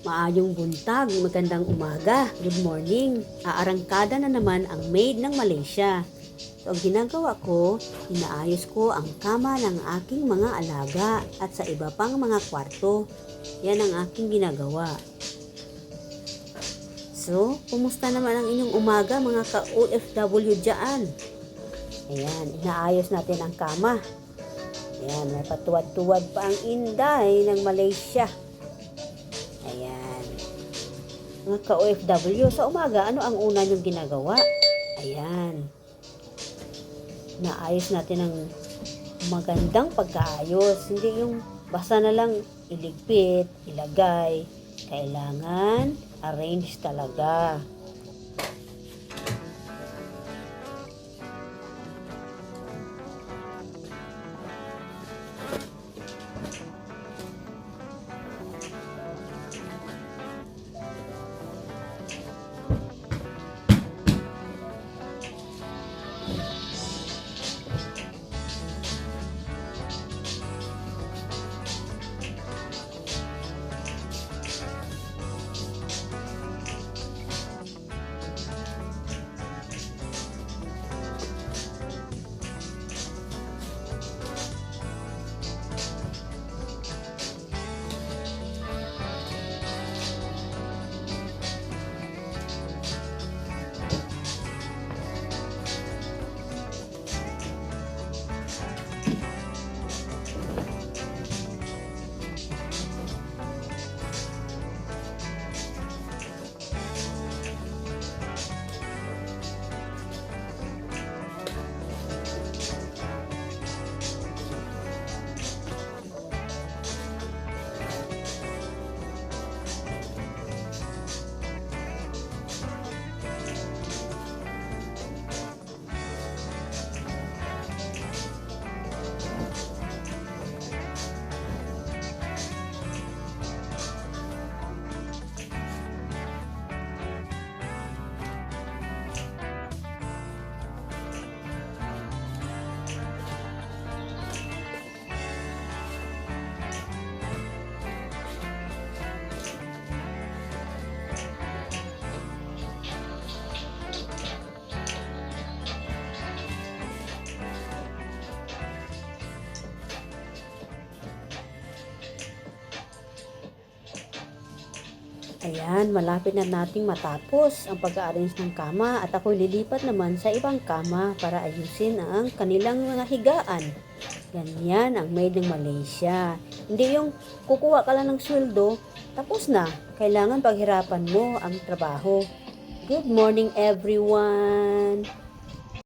Maayong buntag, magandang umaga, good morning. Aarangkada na naman ang maid ng Malaysia. So, ang ginagawa ko, inaayos ko ang kama ng aking mga alaga at sa iba pang mga kwarto. Yan ang aking ginagawa. So, kumusta naman ang inyong umaga mga ka-OFW dyan? Ayan, inaayos natin ang kama. Ayan, may patuwad-tuwad pa ang inday ng Malaysia. Mga ka-OFW, sa umaga, ano ang una niyong ginagawa? Ayan. Naayos natin ang magandang pagkaayos. Hindi yung basta na lang iligpit, ilagay. Kailangan arrange talaga. Ayan, malapit na nating matapos ang pag-arrange ng kama at ako lilipat naman sa ibang kama para ayusin ang kanilang mga higaan. Ganyan ang made ng Malaysia. Hindi yung kukuha ka lang ng sweldo, tapos na. Kailangan paghirapan mo ang trabaho. Good morning everyone!